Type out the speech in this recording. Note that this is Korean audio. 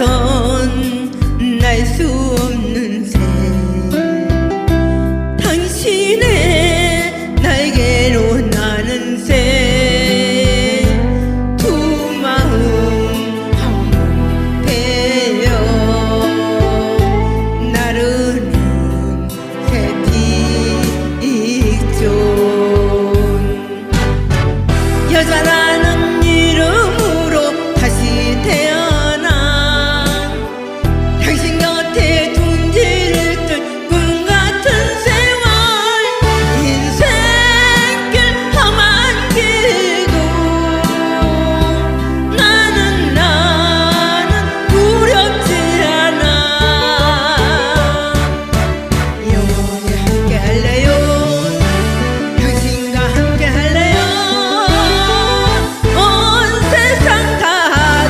나선 날 수 없는 새. 당신의 날개로 나는 새두 마음 한 배여 나르는 새빛존 여자라